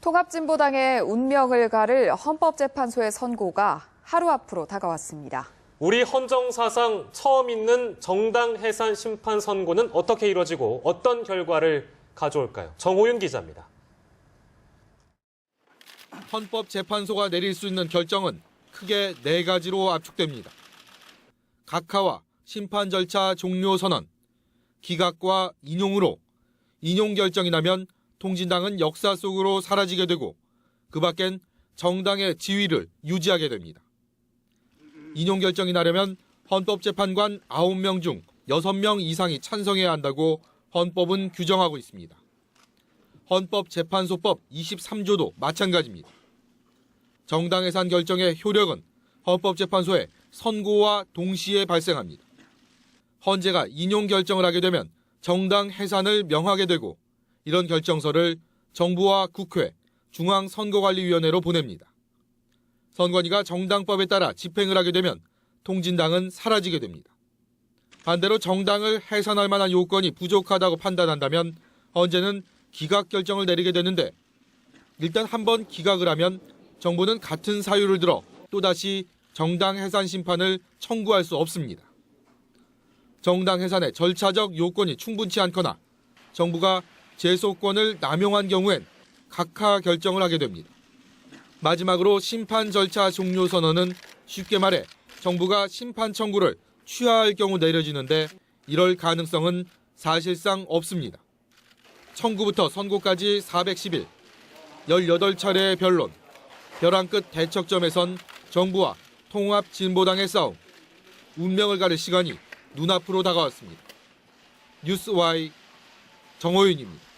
통합진보당의 운명을 가를 헌법재판소의 선고가 하루 앞으로 다가왔습니다. 우리 헌정사상 처음 있는 정당 해산 심판 선고는 어떻게 이루어지고 어떤 결과를 가져올까요? 정호윤 기자입니다. 헌법재판소가 내릴 수 있는 결정은 크게 네 가지로 압축됩니다. 각하와 심판 절차 종료 선언, 기각과 인용으로 인용 결정이 나면 통진당은 역사 속으로 사라지게 되고 그 밖엔 정당의 지위를 유지하게 됩니다. 인용 결정이 나려면 헌법재판관 9명 중 6명 이상이 찬성해야 한다고 헌법은 규정하고 있습니다. 헌법재판소법 23조도 마찬가지입니다. 정당 해산 결정의 효력은 헌법재판소의 선고와 동시에 발생합니다. 헌재가 인용 결정을 하게 되면 정당 해산을 명하게 되고 이런 결정서를 정부와 국회, 중앙선거관리위원회로 보냅니다. 선관위가 정당법에 따라 집행을 하게 되면 통진당은 사라지게 됩니다. 반대로 정당을 해산할 만한 요건이 부족하다고 판단한다면 헌재는 기각 결정을 내리게 되는데 일단 한번 기각을 하면 정부는 같은 사유를 들어 또다시 정당 해산 심판을 청구할 수 없습니다. 정당 해산의 절차적 요건이 충분치 않거나 정부가 제소권을 남용한 경우엔 각하 결정을 하게 됩니다. 마지막으로 심판 절차 종료 선언은 쉽게 말해 정부가 심판 청구를 취하할 경우 내려지는데 이럴 가능성은 사실상 없습니다. 청구부터 선고까지 410일, 18차례의 변론, 벼랑 끝 대척점에선 정부와 통합 진보당의 싸움, 운명을 가를 시간이 눈앞으로 다가왔습니다. 뉴스와이 정호윤입니다.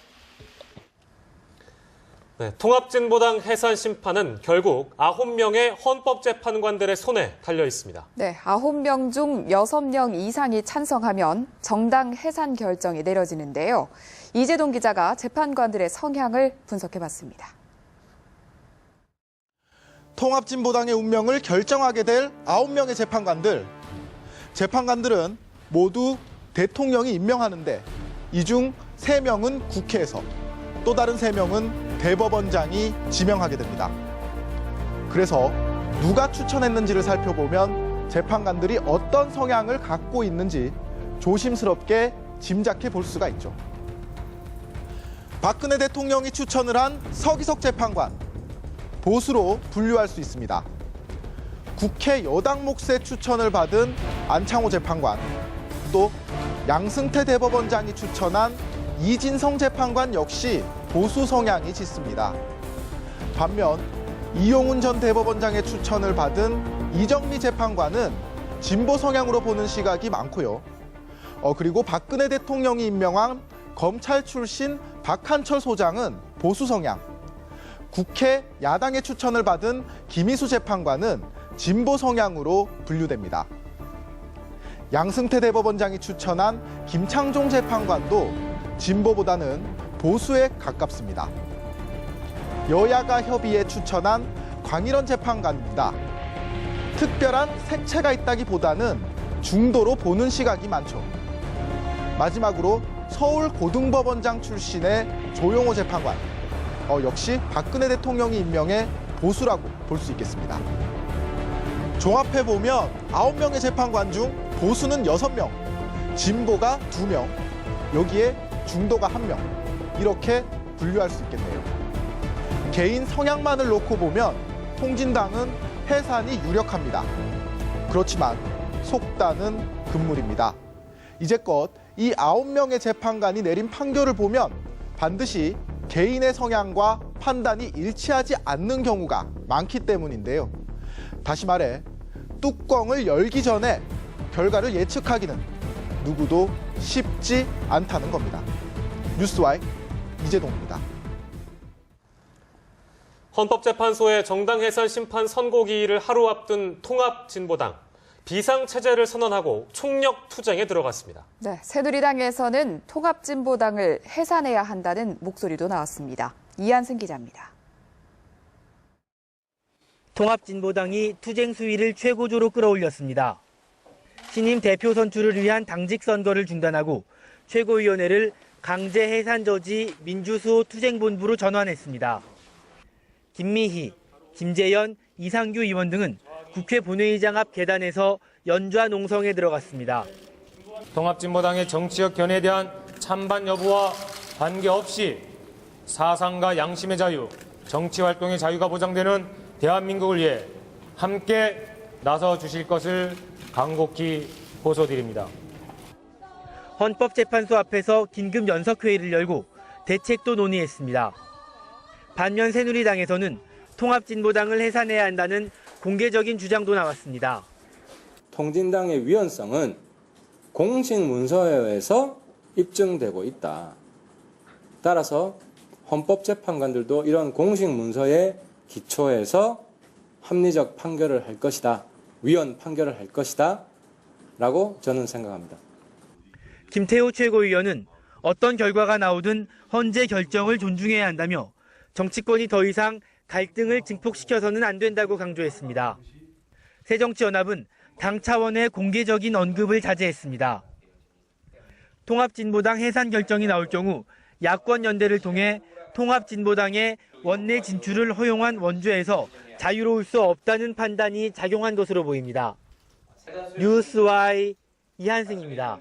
네, 통합진보당 해산 심판은 결국 9명의 헌법재판관들의 손에 달려 있습니다. 네, 9명 중 6명 이상이 찬성하면 정당 해산 결정이 내려지는데요. 이재동 기자가 재판관들의 성향을 분석해봤습니다. 통합진보당의 운명을 결정하게 될 9명의 재판관들. 재판관들은 모두 대통령이 임명하는데 이 중 3명은 국회에서 또 다른 3명은 대법원장이 지명하게 됩니다. 그래서 누가 추천했는지를 살펴보면 재판관들이 어떤 성향을 갖고 있는지 조심스럽게 짐작해 볼 수가 있죠. 박근혜 대통령이 추천을 한 서기석 재판관. 보수로 분류할 수 있습니다. 국회 여당 몫의 추천을 받은 안창호 재판관, 또 양승태 대법원장이 추천한 이진성 재판관 역시 보수 성향이 짙습니다. 반면 이용훈 전 대법원장의 추천을 받은 이정미 재판관은 진보 성향으로 보는 시각이 많고요. 어, 그리고 박근혜 대통령이 임명한 검찰 출신 박한철 소장은 보수 성향, 국회 야당의 추천을 받은 김희수 재판관은 진보 성향으로 분류됩니다. 양승태 대법원장이 추천한 김창종 재판관도 진보보다는 보수에 가깝습니다. 여야가 협의에 추천한 광일원 재판관입니다. 특별한 색채가 있다기보다는 중도로 보는 시각이 많죠. 마지막으로 서울 고등법원장 출신의 조용호 재판관. 어, 역시 박근혜 대통령이 임명해 보수라고 볼 수 있겠습니다. 종합해 보면 9명의 재판관 중 보수는 6명, 진보가 2명, 여기에 중도가 1명. 이렇게 분류할 수 있겠네요. 개인 성향만을 놓고 보면 통진당은 해산이 유력합니다. 그렇지만 속단은 금물입니다. 이제껏 이 9명의 재판관이 내린 판결을 보면 반드시 개인의 성향과 판단이 일치하지 않는 경우가 많기 때문인데요. 다시 말해 뚜껑을 열기 전에 결과를 예측하기는 누구도 쉽지 않다는 겁니다. 뉴스와이 이재동입니다. 헌법재판소의 정당 해산 심판 선고 기일을 하루 앞둔 통합 진보당. 비상 체제를 선언하고 총력 투쟁에 들어갔습니다. 네, 새누리당에서는 통합 진보당을 해산해야 한다는 목소리도 나왔습니다. 이한승 기자입니다. 통합 진보당이 투쟁 수위를 최고조로 끌어올렸습니다. 신임 대표 선출을 위한 당직 선거를 중단하고 최고위원회를 강제 해산 저지 민주수호 투쟁본부로 전환했습니다. 김미희, 김재현, 이상규 의원 등은 국회 본회의장 앞 계단에서 연좌 농성에 들어갔습니다. 통합진보당의 정치적 견해에 대한 찬반 여부와 관계없이 사상과 양심의 자유, 정치 활동의 자유가 보장되는 대한민국을 위해 함께 나서 주실 것을 간곡히 호소드립니다. 헌법재판소 앞에서 긴급 연석회의를 열고 대책도 논의했습니다. 반면 새누리당에서는 통합진보당을 해산해야 한다는 공개적인 주장도 나왔습니다. 통진당의 위헌성은 공식 문서에 의해서 입증되고 있다. 따라서 헌법재판관들도 이런 공식 문서에 기초해서 합리적 판결을 할 것이다. 위헌 판결을 할 것이다. 라고 저는 생각합니다. 김태호 최고위원은 어떤 결과가 나오든 헌재 결정을 존중해야 한다며 정치권이 더 이상 갈등을 증폭시켜서는 안 된다고 강조했습니다. 새정치연합은 당 차원의 공개적인 언급을 자제했습니다. 통합진보당 해산 결정이 나올 경우 야권 연대를 통해 통합진보당의 원내 진출을 허용한 원주에서 자유로울 수 없다는 판단이 작용한 것으로 보입니다. 뉴스와이 이한승입니다.